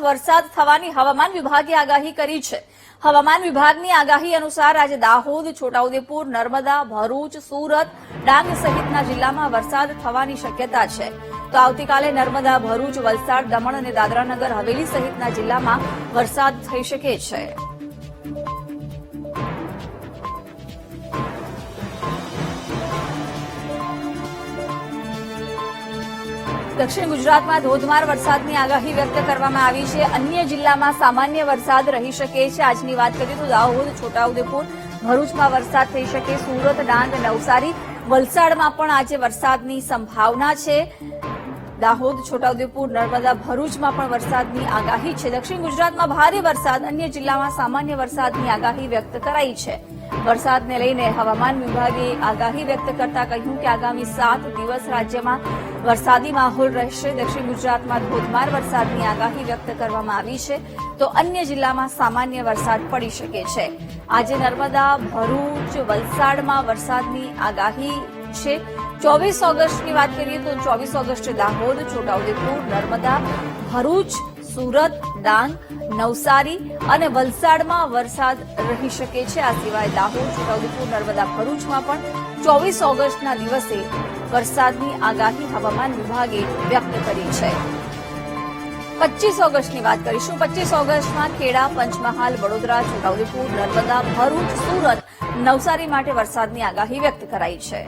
વરસાદ થવાની હવામાન વિભાગે આગાહી કરી છે. હવામાન વિભાગની આગાહી અનુસાર આજે દાહોદ, છોટાઉદેપુર, નર્મદા, ભરૂચ, સુરત, ડાંગ સહિતના જિલ્લામાં વરસાદ થવાની શક્યતા છે. તો આવતીકાલે નર્મદા, ભરૂચ, વલસાડ, દમણ અને દાદરાનગર, હવેલી સહિતના જિલ્લામાં વરસાદ થઈ શકે છે. દક્ષિણ ગુજરાતમાં ધોધમાર વરસાદની આગાહી વ્યક્ત કરવામાં આવી છે. અન્ય જિલ્લામાં સામાન્ય વરસાદ રહી શકે છે. આજની વાત કરીએ તો દાહોદ, છોટાઉદેપુર, ભરૂચમાં વરસાદ થઈ શકે. સુરત, ડાંગ, નવસારી, વલસાડમાં પણ આજે વરસાદની સંભાવના છે. દાહોદ, છોટાઉદેપુર, નર્મદા, ભરૂચમાં પણ વરસાદની આગાહી છે. દક્ષિણ ગુજરાતમાં ભારે વરસાદ, અન્ય જિલ્લામાં સામાન્ય વરસાદની આગાહી વ્યક્ત કરાઈ છે. વરસાદને લઈને હવામાન વિભાગે આગાહી વ્યક્ત કરતા કહ્યું કે આગામી સાત દિવસ રાજ્યમાં વરસાદી માહોલ રહેશે. દક્ષિણ ગુજરાતમાં ધોધમાર વરસાદની આગાહી વ્યક્ત કરવામાં આવી છે. તો અન્ય જિલ્લામાં સામાન્ય વરસાદ પડી શકે છે. આજે નર્મદા, ભરૂચ, વલસાડમાં વરસાદની આગાહી છે. ચોવીસ ઓગસ્ટની વાત કરીએ તો ચોવીસ ઓગસ્ટે દાહોદ, છોટાઉદેપુર, નર્મદા, ભરૂચ સુરત, ડાંગ, નવસારી અને વલસાડમાં વરસાદ રહી શકે છે. આ સિવાય દાહોદ છોટાઉદેપુર, નર્મદા, ભરૂચમાં પણ ચોવીસ ઓગસ્ટના દિવસે વરસાદની આગાહી હવામાન વિભાગે વ્યક્ત કરી છે. પચીસ ઓગસ્ટની વાત કરીશું. પચીસ ઓગસ્ટમાં ખેડા, પંચમહાલ, વડોદરા, છોટાઉદેપુર, નર્મદા, ભરૂચ, સુરત, નવસારી માટે વરસાદની આગાહી વ્યક્ત કરાઈ છે.